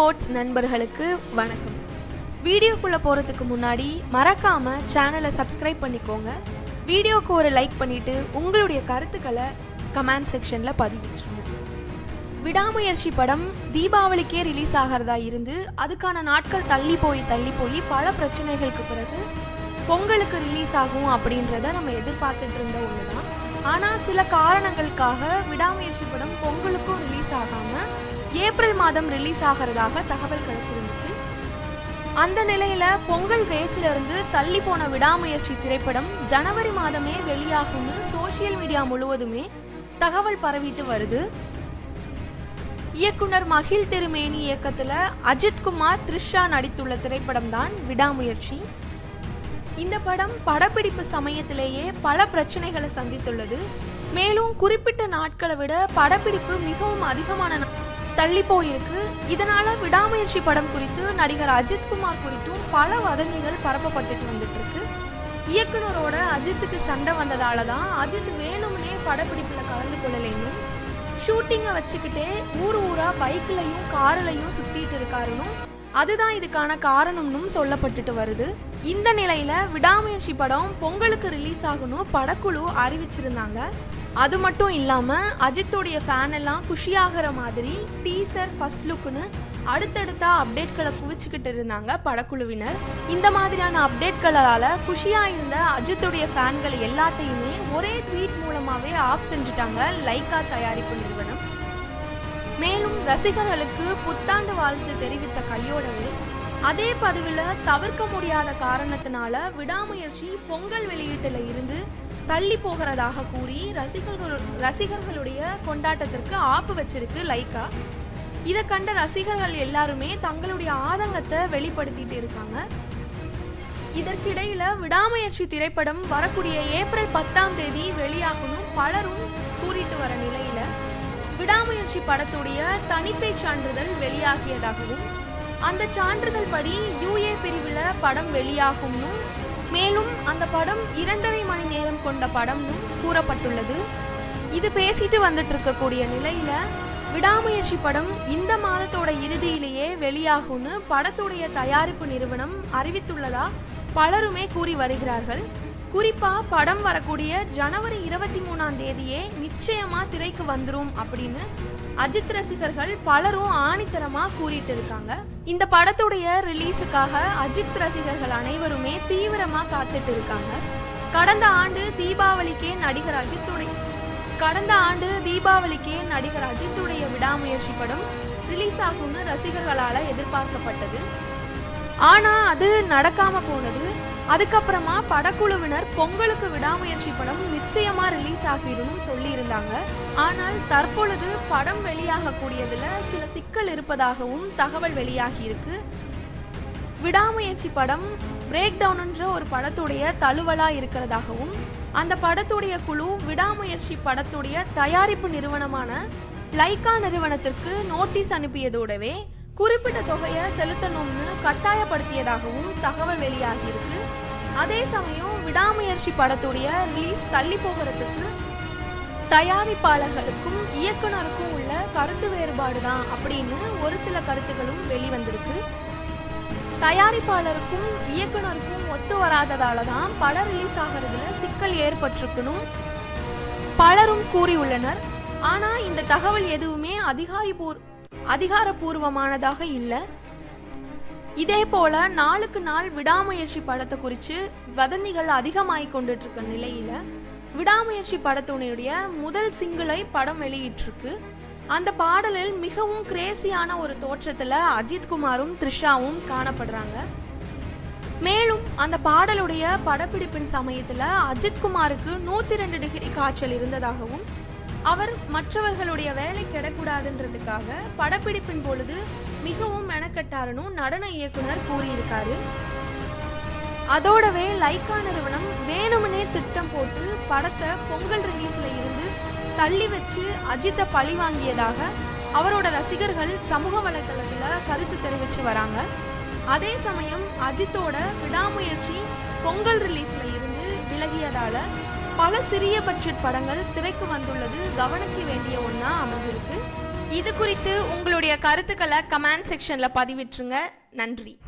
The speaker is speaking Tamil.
ஸ்போர்ட்ஸ் நண்பர்களுக்கு வணக்கம். வீடியோக்குள்ளே போகிறதுக்கு முன்னாடி மறக்காம சேனலை சப்ஸ்கிரைப் பண்ணிக்கோங்க. வீடியோக்கு ஒரு லைக் பண்ணிட்டு உங்களுடைய கருத்துக்களை கமெண்ட் செக்ஷனில் பதிவிட்டுருங்க. விடாமுயற்சி படம் தீபாவளிக்கே ரிலீஸ் ஆகிறதா இருந்து அதுக்கான நாட்கள் தள்ளி போய் தள்ளி போய் பல பிரச்சனைகளுக்கு பிறகு பொங்கலுக்கு ரிலீஸ் ஆகும் அப்படின்றத நம்ம எதிர்பார்த்துட்டு இருந்த ஒன்று தான் ஆனால் சில காரணங்களுக்காக விடாமுயற்சி படம் பொங்கலுக்கும் ரிலீஸ் ஆகாமல் ஏப்ரல் மாதம் ரிலீஸ் ஆகிறதாக தகவல் கிடைச்சிருந்துச்சு. அந்த நிலையில பொங்கல் ரேஸ்ல இருந்து தள்ளி போன விடாமுயற்சி திரைப்படம் ஜனவரி மாதமே வெளியாகும்னு சோஷியல் மீடியா முழுவதுமே தகவல் பரவிட்டு வருது. இயக்குனர் மகிழ் திருமேனி இயக்கத்துல அஜித் குமார் த்ரிஷா நடித்துள்ள திரைப்படம் தான் விடாமுயற்சி. இந்த படம் படப்பிடிப்பு சமயத்திலேயே பல பிரச்சனைகளை சந்தித்துள்ளது. மேலும் குறிப்பிட்ட நாட்களை விட படப்பிடிப்பு மிகவும் அதிகமான தள்ளி போயிருக்கு. இதனால விடாமுயற்சி படம் குறித்து நடிகர் அஜித் குமார் குறித்தும் பல வதந்திகள் பரப்பப்பட்டுட்டு வந்துட்டு இருக்கு இயக்குனரோட அஜித்துக்கு சண்டை வந்ததால தான் அஜித் வேணும்னே படப்பிடிப்புல கலந்து கொள்ளலைன்னு ஷூட்டிங்கை வச்சுக்கிட்டே ஊர் ஊரா பைக்லையும் கார்லையும் சுத்திட்டு இருக்காருன்னு அதுதான் இதுக்கான காரணம்னும் சொல்லப்பட்டுட்டு வருது. இந்த நிலையில விடாமுயற்சி படம் பொங்கலுக்கு ரிலீஸ் ஆகணும் படக்குழு அறிவிச்சிருந்தாங்க. அது மட்டும் இல்லாமல் அஜித்துடைய ஃபேன் எல்லாம் குஷியாகிற மாதிரி டீசர் ஃபர்ஸ்ட் லுக்னு அடுத்தடுத்த அப்டேட்களை குவிச்சுக்கிட்டு இருந்தாங்க படக்குழுவினர். இந்த மாதிரியான அப்டேட்களால குஷியா இருந்த அஜித்துடைய ஃபேன்கள் எல்லாத்தையுமே ஒரே ட்வீட் மூலமாவே ஆஃப் செஞ்சுட்டாங்க லைகா தயாரிப்பு நிறுவனம். மேலும் ரசிகர்களுக்கு புத்தாண்டு வாழ்த்து தெரிவித்த கையோடவே அதே பதிவில் தவிர்க்க முடியாத காரணத்தினால விடாமுயற்சி பொங்கல் வெளியீட்டில் இருந்து தள்ளி போகிறதாக கூறி ரசிகர்கள் ரசிகர்களுடைய கொண்டாட்டத்திற்கு ஆப்பு வச்சிருக்கு லைக்கா இதை கண்ட ரசிகர்கள் எல்லாருமே தங்களுடைய ஆதங்கத்தை வெளிப்படுத்திட்டு இருக்காங்க. இதற்கிடையில விடாமுயற்சி திரைப்படம் வரக்கூடிய ஏப்ரல் பத்தாம் தேதி வெளியாகணும் பலரும் கூறிட்டு வர நிலையில விடாமுயற்சி படத்துடைய தணிக்கை சான்றிதழ் வெளியாகியதாகவும் அந்த சான்றிதழ் படி யூஏ பிரிவில் படம் வெளியாகும்னு மேலும் அந்த படம் இரண்டரை மணி நேரம் கொண்ட படம்னு கூறப்பட்டுள்ளது. இது பேசிட்டு வந்துட்டு இருக்கக்கூடிய நிலையில விடாமுயற்சி படம் இந்த மாதத்தோட இறுதியிலேயே வெளியாகும்னு படத்துடைய தயாரிப்பு நிறுவனம் அறிவித்துள்ளதா பலருமே கூறி வருகிறார்கள். குறிப்பா படம் வரக்கூடிய ஜனவரி இருபத்தி மூணாம் தேதியே நிச்சயமா திரைக்கு வந்துரும் அப்படின்னு அஜித் ரசிகர்கள் பலரும் ஆணித்தரமா கூறிட்டு இருக்காங்க இந்த படத்துடைய ரிலீஸுக்காக அஜித் ரசிகர்கள் அனைவருமே தீவிரமா காத்துட்டு இருக்காங்க கடந்த ஆண்டு தீபாவளிக்கே நடிகர் அஜித்துடைய கடந்த ஆண்டு தீபாவளிக்கே நடிகர் அஜித்துடைய விடாமுயற்சி படம் ரிலீஸ் ஆகும்னு ரசிகர்களால எதிர்பார்க்கப்பட்டது. ஆனா அது நடக்காம போனது அதுக்கப்புறமா படக்குழுவினர் பொங்கலுக்கு விடாமுயற்சி படம் நிச்சயமா ரிலீஸ் ஆகிடும் சொல்லியிருந்தாங்க. ஆனால் தற்பொழுது படம் வெளியாக கூடியதுல சில சிக்கல் இருப்பதாகவும் தகவல் வெளியாகி இருக்கு விடாமுயற்சி படம் பிரேக் டவுன்ன்ற ஒரு படத்துடைய தழுவலா இருக்கிறதாகவும் அந்த படத்துடைய குழு விடாமுயற்சி படத்துடைய தயாரிப்பு நிறுவனமான லைக்கா நிறுவனத்திற்கு நோட்டீஸ் அனுப்பியதோடவே குறிப்பிட்ட தொகையை செலுத்தணும்னு கட்டாயப்படுத்தியதாகவும் தகவல் வெளியாகியிருக்கு. அதே சமயம் விடாமுயற்சி படத்துடைய ரிலீஸ் தள்ளி போகிறதுக்கு தயாரிப்பாளர்களுக்கும் இயக்குனருக்கும் உள்ள கருத்து வேறுபாடு தான் அப்படின்னு ஒரு சில கருத்துகளும் வெளிவந்திருக்கு. தயாரிப்பாளருக்கும் இயக்குனருக்கும் ஒத்து வராததால தான் படம் ரிலீஸ் ஆகிறதுல சிக்கல் ஏற்பட்டிருக்கணும் பலரும் கூறியுள்ளனர். ஆனா இந்த தகவல் எதுவுமே அதிகாரிபூர் அதிகாரப்பூர்வமானதாக இல்லை. இதே போல நாளுக்கு நாள் விடாமுயற்சி படத்தை குறித்து வதந்திகள் அதிகமாகி கொண்டுட்டு இருக்க நிலையில விடாமுயற்சி படத்துடைய முதல் சிங்கிளை படம் வெளியிட்டிருக்கு அந்த பாடலில் மிகவும் கிரேசியான ஒரு தோற்றத்தில் அஜித்குமாரும் த்ரிஷாவும் காணப்படுறாங்க. மேலும் அந்த பாடலுடைய படப்பிடிப்பின் சமயத்தில் அஜித்குமாருக்கு நூற்றி ரெண்டு டிகிரி காய்ச்சல் இருந்ததாகவும் அவர் மற்றவர்களுடைய வேலை கிடக்கூடாதுன்றதுக்காக படப்பிடிப்பின் பொழுது மிகவும் மெனக்கட்டாருன்னு நடன இயக்குனர் கூறியிருக்காரு. அதோடவே லைக்கா நிறுவனம் வேணுமனே திட்டம் போட்டு படத்தை பொங்கல் ரிலீஸ்ல இருந்து தள்ளி வச்சு அஜித்தை பழி வாங்கியதாக அவரோட ரசிகர்கள் சமூக வலைதளத்துல கருத்து தெரிவிச்சு வராங்க. அதே சமயம் அஜித்தோட விடாமுயற்சி பொங்கல் ரிலீஸ்ல இருந்து விலகியதால பல சிறிய பட்ஜெட் படங்கள் திரைக்கு வந்துள்ளது. கவனிக்க வேண்டிய ஒன்றா அமைஞ்சிருக்கு. இது குறித்து உங்களுடைய கருத்துக்களை கமெண்ட் செக்ஷன்ல பதிவிட்டுருங்க. நன்றி.